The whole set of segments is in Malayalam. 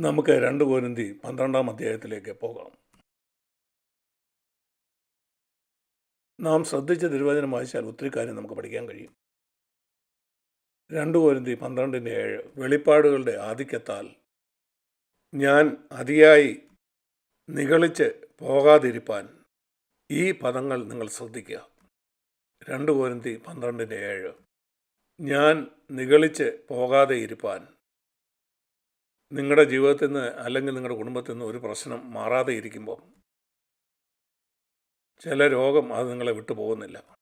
നമുക്ക് രണ്ട് കോരന്തി പന്ത്രണ്ടാം അധ്യായത്തിലേക്ക് പോകാം. നാം ശ്രദ്ധിച്ച തിരുവചനം വായിച്ചാൽ ഒത്തിരി കാര്യം നമുക്ക് പഠിക്കാൻ കഴിയും. രണ്ട് കോരന്തി പന്ത്രണ്ടിന്റെ ഏഴ് വെളിപ്പാടുകളുടെ ആധിക്യത്താൽ ഞാൻ അതിയായി നികളിച്ച് പോകാതിരിപ്പാൻ ഈ പദങ്ങൾ നിങ്ങൾ ശ്രദ്ധിക്കുക. രണ്ട് കോരന്തി പന്ത്രണ്ടിന്റെ ഏഴ് ഞാൻ നികളിച്ച് പോകാതെ ഇരിപ്പാൻ നിങ്ങളുടെ ജീവിതത്തിൽ നിന്ന് അല്ലെങ്കിൽ നിങ്ങളുടെ കുടുംബത്തിൽ നിന്ന് ഒരു പ്രശ്നം മാറാതെ ഇരിക്കുമ്പോൾ ചില രോഗം അത് നിങ്ങളെ വിട്ടു പോകുന്നില്ല.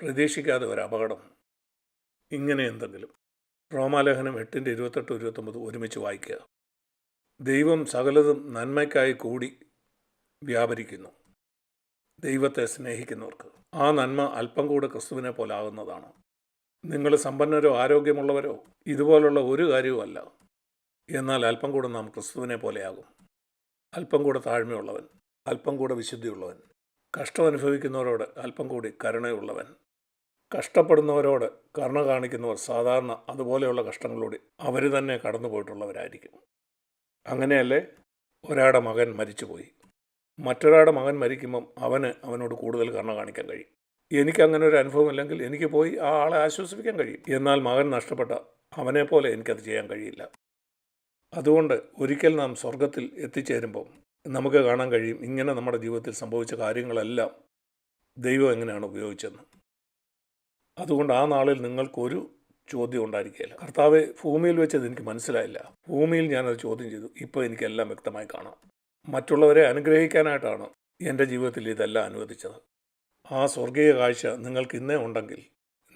പ്രതീക്ഷിക്കാതെ ഒരു അപകടം ഇങ്ങനെ എന്തെങ്കിലും. റോമാലേഖനം എട്ടിന്റെ ഇരുപത്തെട്ട് ഇരുപത്തൊമ്പത് ഒരുമിച്ച് വായിക്കുക. ദൈവം സകലതും നന്മയ്ക്കായി കൂടി വ്യാപരിക്കുന്നു. ദൈവത്തെ സ്നേഹിക്കുന്നവർക്ക്. ആ നന്മ അല്പം കൂടെ ക്രിസ്തുവിനെ പോലാകുന്നതാണ് നിങ്ങൾ സമ്പന്നരോ ആരോഗ്യമുള്ളവരോ ഇതുപോലുള്ള ഒരു കാര്യവുമല്ല. എന്നാൽ അല്പം കൂടെ നാം ക്രിസ്തുവിനെ പോലെയാകും. അല്പം കൂടെ താഴ്മയുള്ളവൻ അല്പം കൂടെ വിശുദ്ധിയുള്ളവൻ കഷ്ടം അനുഭവിക്കുന്നവരോട് അല്പം കൂടി കരുണയുള്ളവൻ കഷ്ടപ്പെടുന്നവരോട് കരുണ കാണിക്കുന്നവർ സാധാരണ അതുപോലെയുള്ള കഷ്ടങ്ങളോട് അവർ തന്നെ കടന്നു പോയിട്ടുള്ളവരായിരിക്കും അങ്ങനെയല്ലേ? ഒരാളുടെ മകൻ മരിച്ചുപോയി. മറ്റൊരാളുടെ മകൻ മരിക്കുമ്പം അവന് അവനോട് കൂടുതൽ കരുണ കാണിക്കാൻ കഴിയും. എനിക്ക് അങ്ങനെ ഒരു അനുഭവം ഇല്ലെങ്കിൽ എനിക്ക് പോയി ആ ആളെ ആശ്വസിപ്പിക്കാൻ കഴിയും. എന്നാൽ മകൻ നഷ്ടപ്പെട്ട അവനെപ്പോലെ എനിക്കത് ചെയ്യാൻ കഴിയില്ല. അതുകൊണ്ട് ഒരിക്കൽ നാം സ്വർഗത്തിൽ എത്തിച്ചേരുമ്പം നമുക്ക് കാണാൻ കഴിയും ഇങ്ങനെ നമ്മുടെ ജീവിതത്തിൽ സംഭവിച്ച കാര്യങ്ങളെല്ലാം ദൈവം എങ്ങനെയാണ് ഉപയോഗിച്ചതെന്ന്. അതുകൊണ്ട് ആ നാളിൽ നിങ്ങൾക്കൊരു ചോദ്യം ഉണ്ടായിരിക്കുകയില്ല. കർത്താവ് ഭൂമിയിൽ വെച്ചത് എനിക്ക് മനസ്സിലായില്ല. ഭൂമിയിൽ ഞാനത് ചോദ്യം ചെയ്തു. ഇപ്പോൾ എനിക്കെല്ലാം വ്യക്തമായി കാണാം. മറ്റുള്ളവരെ അനുഗ്രഹിക്കാനായിട്ടാണ് എന്റെ ജീവിതത്തിൽ ഇതെല്ലാം അനുവദിച്ചത്. ആ സ്വർഗീയ കാഴ്ച നിങ്ങൾക്ക് ഇന്നേ ഉണ്ടെങ്കിൽ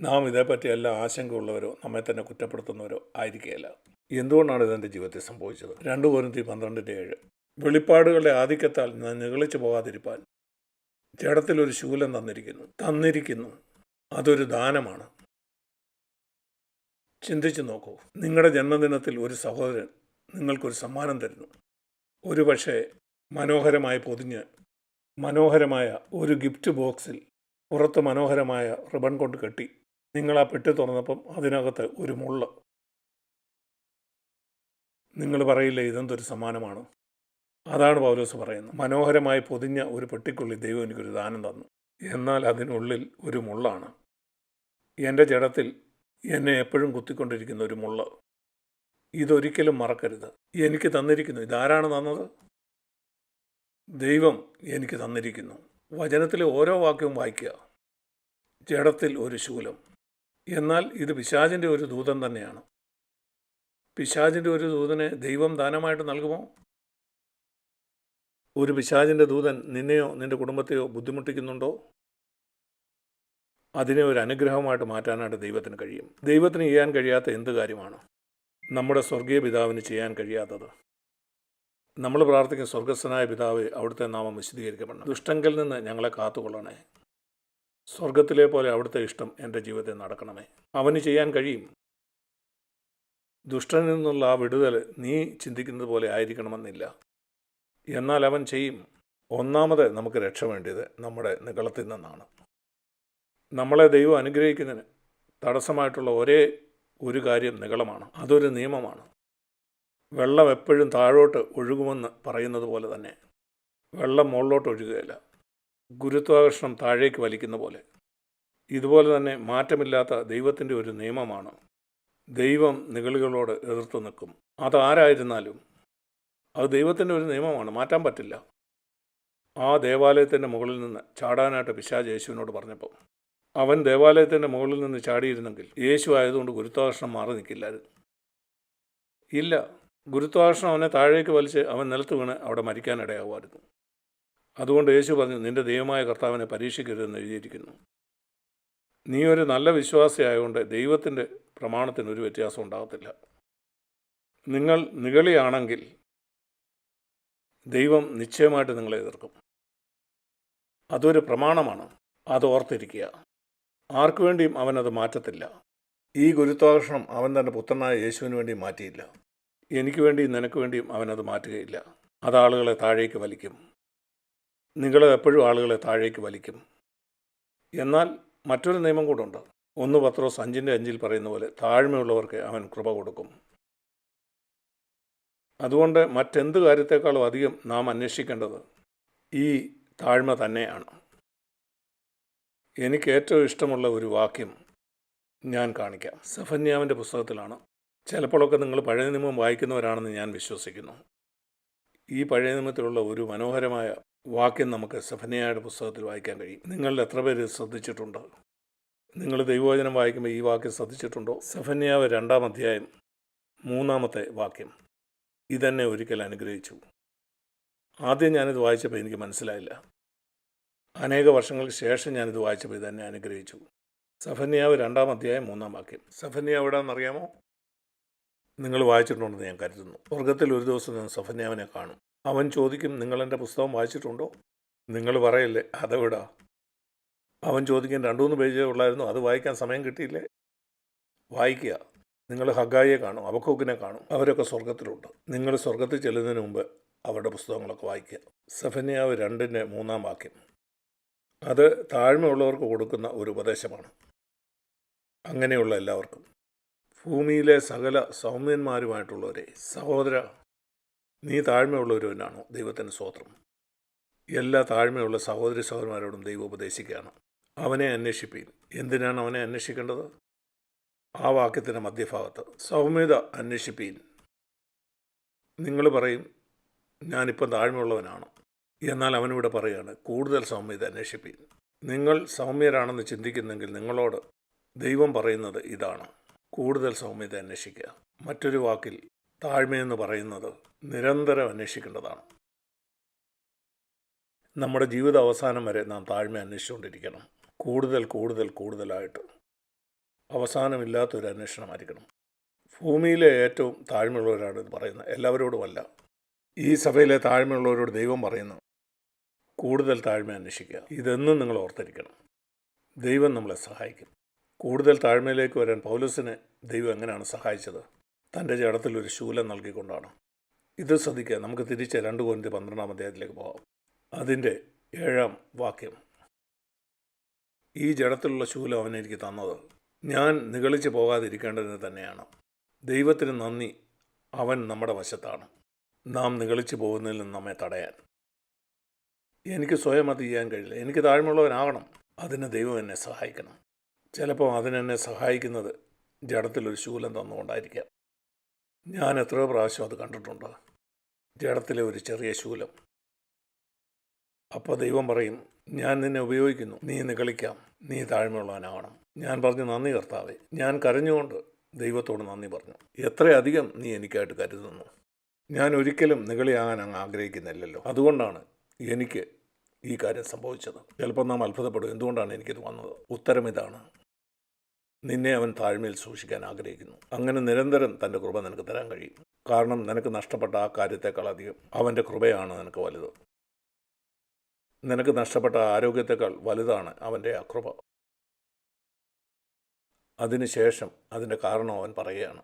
നാം ഇതേപ്പറ്റിയെല്ലാം ആശങ്കയുള്ളവരോ നമ്മെ തന്നെ കുറ്റപ്പെടുത്തുന്നവരോ ആയിരിക്കുകയില്ല. എന്തുകൊണ്ടാണ് ഇതെന്റെ ജീവിതത്തിൽ സംഭവിച്ചത്? രണ്ട് പോരിന്തി പന്ത്രണ്ടിന്റെ ഏഴ്. വെളിപ്പാടുകളുടെ ആധിക്യത്താൽ ഞാൻ നിഗളിച്ചു പോകാതിരിപ്പാൻ ജഡത്തിലൊരു ശൂലം തന്നിരിക്കുന്നു. തന്നിരിക്കുന്നു. അതൊരു ദാനമാണ്. ചിന്തിച്ചു നോക്കൂ. നിങ്ങളുടെ ജന്മദിനത്തിൽ ഒരു സഹോദരൻ നിങ്ങൾക്കൊരു സമ്മാനം തരുന്നു. ഒരു പക്ഷേ മനോഹരമായി പൊതിഞ്ഞ് മനോഹരമായ ഒരു ഗിഫ്റ്റ് ബോക്സിൽ പുറത്ത് മനോഹരമായ റിബൺ കൊണ്ട് കെട്ടി. നിങ്ങൾ ആ പെട്ടി തുറന്നപ്പം അതിനകത്ത് ഒരു മുള്ള നിങ്ങൾ പറയില്ലേ ഇതെന്തൊരു സമ്മാനമാണ്? അതാണ് പൗലോസ് പറയുന്നത്. മനോഹരമായി പൊതിഞ്ഞ ഒരു പെട്ടിക്കുള്ളിൽ ദൈവം എനിക്കൊരു ദാനം തന്നു. എന്നാൽ അതിനുള്ളിൽ ഒരു മുള്ളാണ്. എന്റെ ജഡത്തിൽ എന്നെ എപ്പോഴും കുത്തിക്കൊണ്ടിരിക്കുന്ന ഒരു മുള്ള. ഇതൊരിക്കലും മറക്കരുത്. എനിക്ക് തന്നിരിക്കുന്നു. ഇതാരാണ് തന്നത്? ദൈവം എനിക്ക് തന്നിരിക്കുന്നു. വചനത്തിലെ ഓരോ വാക്യവും വായിക്കുക. ജഡത്തിൽ ഒരു ശൂലം. എന്നാൽ ഇത് പിശാചിന്റെ ഒരു ദൂതം തന്നെയാണ്. പിശാചിന്റെ ഒരു ദൂതനെ ദൈവം ദാനമായിട്ട് നൽകുമോ? ഒരു പിശാചിന്റെ ദൂതൻ നിന്നെയോ നിന്റെ കുടുംബത്തെയോ ബുദ്ധിമുട്ടിക്കുന്നുണ്ടോ? അതിനെ ഒരു അനുഗ്രഹമായിട്ട് മാറ്റാനായിട്ട് ദൈവത്തിന് കഴിയും. ദൈവത്തിന് ചെയ്യാൻ കഴിയാത്ത എന്ത് കാര്യമാണ്? നമ്മുടെ സ്വർഗീയ പിതാവിന് ചെയ്യാൻ കഴിയാത്തത്. നമ്മൾ പ്രാർത്ഥിക്കുന്ന സ്വർഗസ്ഥനായ പിതാവ് അവിടുത്തെ നാമം വിശദീകരിക്കപ്പെടണം ദുഷ്ടങ്കിൽ നിന്ന് ഞങ്ങളെ കാത്തുകൊള്ളണേ സ്വർഗത്തിലെ പോലെ അവിടുത്തെ ഇഷ്ടം എന്റെ ജീവിതത്തിൽ നടക്കണമേ. അവന് ചെയ്യാൻ കഴിയും. ദുഷ്ടനിൽ നിന്നുള്ള ആ വിടുതൽ നീ ചിന്തിക്കുന്നത് പോലെ ആയിരിക്കണമെന്നില്ല. എന്നാൽ അവൻ ചെയ്യും. ഒന്നാമത് നമുക്ക് രക്ഷ വേണ്ടിയത് നമ്മുടെ നികളത്തിൽ നിന്നാണ്. നമ്മളെ ദൈവം അനുഗ്രഹിക്കുന്നതിന് തടസ്സമായിട്ടുള്ള ഒരേ ഒരു കാര്യം നികളമാണ്. അതൊരു നിയമമാണ്. വെള്ളം എപ്പോഴും താഴോട്ട് ഒഴുകുമെന്ന് പറയുന്നത് പോലെ തന്നെ. വെള്ളം മുകളിലോട്ട് ഒഴുകുകയില്ല. ഗുരുത്വാകർഷണം താഴേക്ക് വലിക്കുന്ന പോലെ. ഇതുപോലെ തന്നെ മാറ്റമില്ലാത്ത ദൈവത്തിന്റെ ഒരു നിയമമാണ്. ദൈവം നിഗളികളോട് എതിർത്ത് നിൽക്കും. അതാരായിരുന്നാലും അത് ദൈവത്തിന്റെ ഒരു നിയമമാണ്. മാറ്റാൻ പറ്റില്ല. ആ ദേവാലയത്തിന്റെ മുകളിൽ നിന്ന് ചാടാനായിട്ട് പിശാജ് യേശുവിനോട് പറഞ്ഞപ്പോൾ അവൻ ദേവാലയത്തിന്റെ മുകളിൽ നിന്ന് ചാടിയിരുന്നെങ്കിൽ യേശു ആയതുകൊണ്ട് ഗുരുത്വാകർഷണം മാറി നിൽക്കില്ലായിരുന്നു. ഇല്ല ഗുരുത്വാകർഷണം അവനെ താഴേക്ക് വലിച്ച് അവൻ നിലത്ത് വീണ് അവിടെ മരിക്കാനിടയാവുമായിരുന്നു. അതുകൊണ്ട് യേശു പറഞ്ഞു നിന്റെ ദൈവമായ കർത്താവിനെ പരീക്ഷിക്കരുതെന്ന് എഴുതിയിരിക്കുന്നു. നീ ഒരു നല്ല വിശ്വാസിയായതുകൊണ്ട് ദൈവത്തിന്റെ പ്രമാണത്തിന് ഒരു വ്യത്യാസം ഉണ്ടാകത്തില്ല. നിങ്ങൾ നികളിയാണെങ്കിൽ ദൈവം നിശ്ചയമായിട്ട് നിങ്ങളെ എതിർക്കും. അതൊരു പ്രമാണമാണ്. അത് ഓർത്തിരിക്കുക. ആർക്കു വേണ്ടിയും അവനത് മാറ്റത്തില്ല. ഈ ഗുരുത്വാകർഷണം അവൻ തന്റെ പുത്രനായ യേശുവിന് വേണ്ടി മാറ്റിയില്ല. എനിക്ക് വേണ്ടിയും നിനക്ക് വേണ്ടിയും അവനത് മാറ്റുകയില്ല. അത് ആളുകളെ താഴേക്ക് വലിക്കും. നിങ്ങൾ എപ്പോഴും ആളുകളെ താഴേക്ക് വലിക്കും. എന്നാൽ മറ്റൊരു നിയമം കൂടുണ്ട് ഒന്ന് പത്രോസ് അഞ്ചിന്റെ അഞ്ചിൽ പറയുന്ന പോലെ താഴ്മയുള്ളവർക്ക് അവൻ കൃപ കൊടുക്കും. അതുകൊണ്ട് മറ്റെന്ത് കാര്യത്തെക്കാളും അധികം നാം അന്വേഷിക്കേണ്ടത് ഈ താഴ്മ തന്നെയാണ്. എനിക്ക് ഏറ്റവും ഇഷ്ടമുള്ള ഒരു വാക്യം ഞാൻ കാണിക്കാം. സഫന്യാവിന്റെ പുസ്തകത്തിലാണ്. ചിലപ്പോഴൊക്കെ നിങ്ങൾ പഴയ നിയമം വായിക്കുന്നവരാണെന്ന് ഞാൻ വിശ്വസിക്കുന്നു. ഈ പഴയ നിയമത്തിലുള്ള ഒരു മനോഹരമായ വാക്യം നമുക്ക് സഫന്യായുടെ പുസ്തകത്തിൽ വായിക്കാൻ കഴിയും. നിങ്ങളിൽ എത്ര പേര് ശ്രദ്ധിച്ചിട്ടുണ്ട്? നിങ്ങൾ ദൈവവചനം വായിക്കുമ്പോൾ ഈ വാക്യം ശ്രദ്ധിച്ചിട്ടുണ്ടോ? സഫന്യാവ് രണ്ടാം അധ്യായം മൂന്നാമത്തെ വാക്യം. ഇതെന്നെ ഒരിക്കൽ അനുഗ്രഹിച്ചു. ആദ്യം ഞാനിത് വായിച്ചപ്പോൾ എനിക്ക് മനസ്സിലായില്ല. അനേക വർഷങ്ങൾക്ക് ശേഷം ഞാനിത് വായിച്ചപ്പോൾ ഇതെന്നെ അനുഗ്രഹിച്ചു. സഫന്യാവ് രണ്ടാം അധ്യായം മൂന്നാം വാക്യം. സഫന്യാവ് എവിടെയാണെന്നറിയാമോ നിങ്ങൾ വായിച്ചിട്ടുണ്ടെന്ന് ഞാൻ കരുതുന്നു. സ്വർഗത്തിൽ ഒരു ദിവസം ഞാൻ സഫന്യാവിനെ കാണും. അവൻ ചോദിക്കും നിങ്ങൾ എന്റെ പുസ്തകം വായിച്ചിട്ടുണ്ടോ? നിങ്ങൾ പറയല്ലേ അതെവിടാ? അവൻ ചോദിക്കാൻ രണ്ടു മൂന്ന് പേജേ ഉള്ളായിരുന്നു. അത് വായിക്കാൻ സമയം കിട്ടിയില്ലേ? വായിക്കുക. നിങ്ങൾ ഹഗായിയെ കാണും അവക്കോക്കിനെ കാണും. അവരൊക്കെ സ്വർഗത്തിലുണ്ട് നിങ്ങൾ സ്വർഗത്തിൽ ചെല്ലുന്നതിന് മുമ്പ് അവരുടെ പുസ്തകങ്ങളൊക്കെ വായിക്കുക. സഫന്യാവ് രണ്ടിന്റെ മൂന്നാം വാക്യം. അത് താഴ്മയുള്ളവർക്ക് കൊടുക്കുന്ന ഒരു ഉപദേശമാണ്. അങ്ങനെയുള്ള എല്ലാവർക്കും. ഭൂമിയിലെ സകല സൗമ്യന്മാരുമായിട്ടുള്ളവരെ സഹോദര നീ താഴ്മയുള്ളവരുവനാണോ? ദൈവത്തിന്റെ സ്വോത്രം എല്ലാ താഴ്മയുള്ള സഹോദരി സഹോദരന്മാരോടും ദൈവം ഉപദേശിക്കുകയാണ്. അവനെ അന്വേഷിപ്പീൻ. എന്തിനാണ് അവനെ അന്വേഷിക്കേണ്ടത്? ആ വാക്യത്തിന്റെ മധ്യഭാഗത്ത്. സൗമ്യത അന്വേഷിപ്പീൻ. നിങ്ങൾ പറയും ഞാനിപ്പം താഴ്മയുള്ളവനാണ്. എന്നാൽ അവനിവിടെ പറയുകയാണ് കൂടുതൽ സൗമ്യത അന്വേഷിപ്പീൻ. നിങ്ങൾ സൗമ്യരാണെന്ന് ചിന്തിക്കുന്നെങ്കിൽ നിങ്ങളോട് ദൈവം പറയുന്നത് ഇതാണ്. കൂടുതൽ സൗമ്യത അന്വേഷിക്കുക. മറ്റൊരു വാക്കിൽ താഴ്മയെന്ന് പറയുന്നത് നിരന്തരം അന്വേഷിക്കേണ്ടതാണ്. നമ്മുടെ ജീവിത അവസാനം വരെ നാം താഴ്മ അന്വേഷിച്ചുകൊണ്ടിരിക്കണം. കൂടുതൽ കൂടുതൽ കൂടുതലായിട്ട് അവസാനമില്ലാത്തൊരു അന്വേഷണമായിരിക്കണം. ഭൂമിയിലെ ഏറ്റവും താഴ്മയുള്ളവരാണ് ഇത് പറയുന്നത് എല്ലാവരോടുമല്ല. ഈ സഭയിലെ താഴ്മയുള്ളവരോട് ദൈവം പറയുന്നു കൂടുതൽ താഴ്മ അന്വേഷിക്കുക. ഇതെന്നും നിങ്ങൾ ഓർത്തിരിക്കണം. ദൈവം നമ്മളെ സഹായിക്കും. കൂടുതൽ താഴ്മയിലേക്ക് വരാൻ പൗലസിനെ ദൈവം എങ്ങനെയാണ് സഹായിച്ചത്? തന്റെ ജഡത്തിൽ ഒരു ശൂലം നൽകിക്കൊണ്ടാണ്. ഇത് ശ്രദ്ധിക്കുക. നമുക്ക് തിരിച്ച് രണ്ട് കോരിന്തി പന്ത്രണ്ടാം അധ്യായത്തിലേക്ക് പോകാം അതിന്റെ ഏഴാം വാക്യം. ഈ ജഡത്തിലുള്ള ശൂലം അവൻ എനിക്ക് തന്നത്. ഞാൻ നിഗളിച്ചു പോകാതിരിക്കേണ്ടതിന് തന്നെയാണ്. ദൈവത്തിന് നന്ദി. അവൻ നമ്മുടെ വശത്താണ്. നാം നിഗളിച്ചു പോകുന്നതിൽ നിന്ന് നമ്മെ തടയാൻ. എനിക്ക് സ്വയം അത് ചെയ്യാൻ കഴിയില്ല. എനിക്ക് താഴ്മുള്ളവനാകണം അതിന് ദൈവം എന്നെ സഹായിക്കണം. ചിലപ്പോൾ അതിനെന്നെ സഹായിക്കുന്നത് ജഡത്തിലൊരു ശൂലം തന്നുകൊണ്ടായിരിക്കാം. ഞാൻ എത്രയോ പ്രാവശ്യം അത് കണ്ടിട്ടുണ്ട്. ജഡത്തിലെ ഒരു ചെറിയ ശൂലം. അപ്പോൾ ദൈവം പറയും ഞാൻ നിന്നെ ഉപയോഗിക്കുന്നു. നീ ഇന്ന് കളിക്കാം. നീ താഴ്മയുള്ളവനാവണം. ഞാൻ പറഞ്ഞു നന്ദി കർത്താവേ. ഞാൻ കരഞ്ഞുകൊണ്ട് ദൈവത്തോട് നന്ദി പറഞ്ഞു. എത്രയധികം നീ എനിക്കായിട്ട് കരുതുന്നു. ഞാൻ ഒരിക്കലും നികളിയാകാൻ അങ്ങ് ആഗ്രഹിക്കുന്നില്ലല്ലോ. അതുകൊണ്ടാണ് എനിക്ക് ഈ കാര്യം സംഭവിച്ചത്. ചിലപ്പോൾ നാം അത്ഭുതപ്പെടും. എന്തുകൊണ്ടാണ് എനിക്കിത് വന്നത്? ഉത്തരം ഇതാണ്. നിന്നെ അവൻ താഴ്മയിൽ സൂക്ഷിക്കാൻ ആഗ്രഹിക്കുന്നു. അങ്ങനെ നിരന്തരം തന്റെ കൃപ നിനക്ക് തരാൻ കഴിയും. കാരണം നിനക്ക് നഷ്ടപ്പെട്ട ആ കാര്യത്തെക്കാൾ അധികം അവന്റെ കൃപയാണ് നിനക്ക് വലുത്. നിനക്ക് നഷ്ടപ്പെട്ട ആരോഗ്യത്തെക്കാൾ വലുതാണ് അവന്റെ അകൃപ കൃപ അതിനുശേഷം അതിന്റെ കാരണം അവൻ പറയുകയാണ്.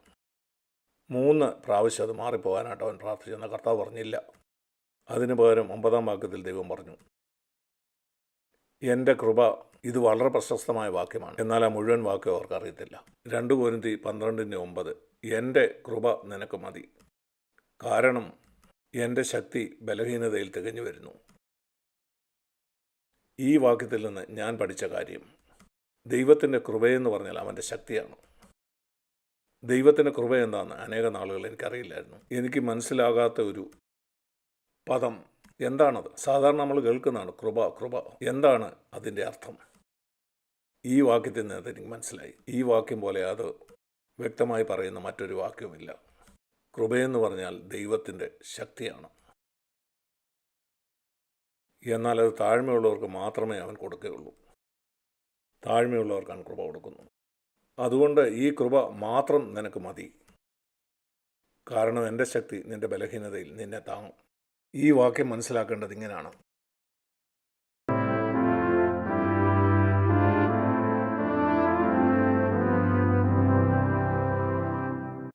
മൂന്ന് പ്രാവശ്യം അത് മാറിപ്പോകാനായിട്ട് അവൻ പ്രാർത്ഥിച്ചെന്ന കർത്താവ് പറഞ്ഞില്ല. അതിനു പകരം ഒമ്പതാം വാക്യത്തിൽ ദൈവം പറഞ്ഞു എന്റെ കൃപ ഇത് വളരെ പ്രശസ്തമായ വാക്യമാണ്. എന്നാൽ ആ മുഴുവൻ വാക്യം അവർക്ക് അറിയത്തില്ല. രണ്ട് കോരിന്തി പന്ത്രണ്ടിന്റെ ഒമ്പത് എന്റെ കൃപ നിനക്ക് മതി. കാരണം എന്റെ ശക്തി ബലഹീനതയിൽ തികഞ്ഞു വരുന്നു. ഈ വാക്യത്തിൽ നിന്ന് ഞാൻ പഠിച്ച കാര്യം ദൈവത്തിന്റെ കൃപയെന്ന് പറഞ്ഞാൽ അവന്റെ ശക്തിയാണ്. ദൈവത്തിന്റെ കൃപ എന്താണെന്ന് അനേക നാളുകൾ എനിക്കറിയില്ലായിരുന്നു. എനിക്ക് മനസ്സിലാകാത്ത ഒരു പദം എന്താണത്? സാധാരണ നമ്മൾ കേൾക്കുന്നതാണ് കൃപ കൃപ. എന്താണ് അതിന്റെ അർത്ഥം? ഈ വാക്യത്തിൽ നിന്ന് എനിക്ക് മനസ്സിലായി. ഈ വാക്യം പോലെ അത് വ്യക്തമായി പറയുന്ന മറ്റൊരു വാക്യവുമില്ല. കൃപയെന്ന് പറഞ്ഞാൽ ദൈവത്തിന്റെ ശക്തിയാണ്. എന്നാൽ അത് താഴ്മയുള്ളവർക്ക് മാത്രമേ അവൻ കൊടുക്കുകയുള്ളൂ. താഴ്മയുള്ളവർക്കാണ് കൃപ കൊടുക്കുന്നു. അതുകൊണ്ട് ഈ കൃപ മാത്രം നിനക്ക് മതി. കാരണം എന്റെ ശക്തി നിന്റെ ബലഹീനതയിൽ നിന്നെ താങ്ങും. ഈ വാക്യം മനസ്സിലാക്കേണ്ടത് ഇങ്ങനെയാണ്